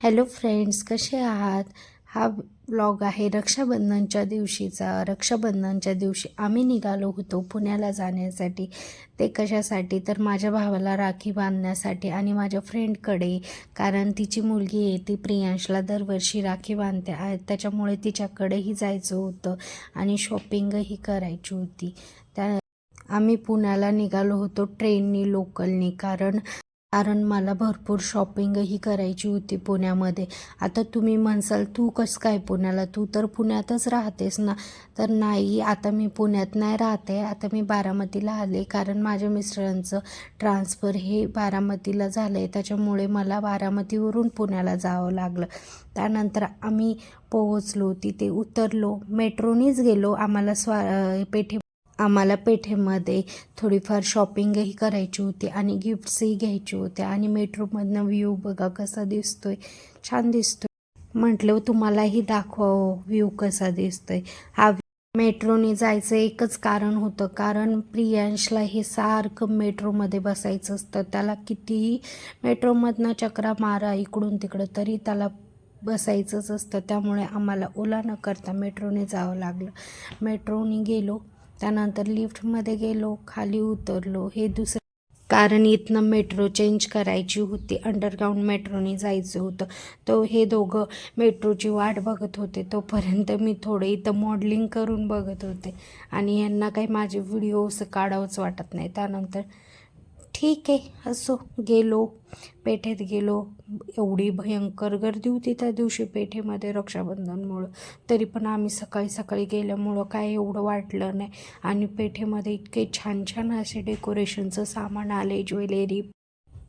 Hello friends कसे आहात? हा ब्लॉग आहे रक्षाबंधनच्या दिवशीचा. रक्षाबंधनच्या दिवशी आम्ही निघालो होतो पुण्याला जाण्यासाठी. ते कशासाठी? तर माझ्या भावाला राखी बांधण्यासाठी आणि माझ्या फ्रेंडकडे कारण तिची मुलगी आहे ती प्रियांशला दरवर्षी राखी बांधते. आहे त्याच्यामुळे तिच्याकडेही जायचं होतं आणि शॉपिंगही करायची होती. त्या आम्ही पुण्याला निघालो होतो ट्रेननी लोकलनी कारण कारण मला भरपूर शॉपिंगही करायची होती पुण्यामध्ये. आता तुम्ही म्हणसाल तू कसं काय पुण्याला? तू तर पुण्यातच राहतेस ना. तर नाही आता मी पुण्यात नाही राहते. आता मी बारामतीला आले कारण माझ्या मिस्टरांचं ट्रान्सफर हे बारामतीला झालं आहे त्याच्यामुळे मला बारामतीवरून पुण्याला जावं लागलं. त्यानंतर आम्ही पोहोचलो तिथे उतरलो. मेट्रोनीच गेलो. आम्हाला स्वा पेठे आम्हाला पेठेमध्ये थोडीफार शॉपिंगही करायची होती आणि गिफ्ट्सही घ्यायचे होते. आणि मेट्रोमधनं व्ह्यू बघा कसा दिसतोय. छान दिसतोय. म्हटलं तुम्हालाही दाखवावं व्ह्यू कसा दिसतोय. हा मेट्रोने जायचं एकच कारण होतं. कारण प्रियांशला हे सारखं मेट्रोमध्ये बसायचं असतं. त्याला कितीही मेट्रोमधनं चक्रा मारा इकडून तिकडं तरी त्याला बसायचंच असतं. त्यामुळे आम्हाला ओला न करता मेट्रोने जावं लागलं. मेट्रोने गेलो. त्यानंतर लिफ्टमध्ये गेलो खाली उतरलो. हे दुसरं कारण इथनं मेट्रो चेंज करायची होती. अंडरग्राऊंड मेट्रोने जायचं होतं. तो हे दोघं मेट्रोची वाट बघत होते. तोपर्यंत मी थोडं इथं मॉडलिंग करून बघत होते. आणि यांना काही माझे व्हिडिओज काढावंच वाटत नाही. त्यानंतर ठीक आहे असो. गेलो पेठेत गेलो. एवढी भयंकर गर्दी होती त्या दिवशी पेठेमध्ये रक्षाबंधनमुळं. तरी पण आम्ही सकाळी सकाळी गेल्यामुळं काय एवढं वाटलं नाही. आणि पेठेमध्ये इतके छान छान असे डेकोरेशनचं सामान आले ज्वेलरी.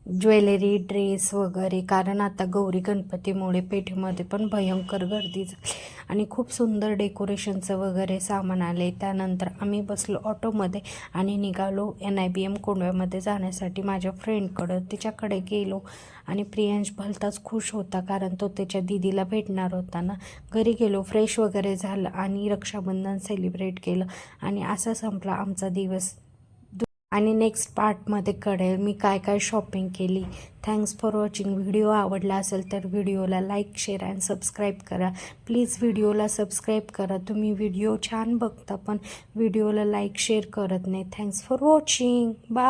ज्वेलरी ड्रेस वगैरे. कारण आता गौरी गणपतीमुळे पेठेमध्ये पण भयंकर गर्दी झाली. आणि खूप सुंदर डेकोरेशनचं वगैरे सामान आले त्यानंतर आम्ही बसलो ऑटोमध्ये आणि निघालो एन आय बी एम कोंडव्यामध्ये जाण्यासाठी माझ्या फ्रेंडकडं. तिच्याकडे गेलो आणि प्रियांश भलताच खुश होता कारण तो त्याच्या दिदीला भेटणार होता ना. घरी गेलो फ्रेश वगैरे झालं आणि रक्षाबंधन सेलिब्रेट केलं. आणि असा संपला आमचा दिवस. आणि नेक्स्ट पार्टमध्ये कळेल मी काय काय शॉपिंग केली. थँक्स फॉर वॉचिंग व्हिडिओ आवडला असेल तर व्हिडिओला लाईक शेअर अँड सबस्क्राईब करा. प्लीज व्हिडिओला सबस्क्राईब करा. तुम्ही व्हिडिओ छान बघता पण व्हिडिओला लाईक शेअर करत नाही. Thanks for watching bye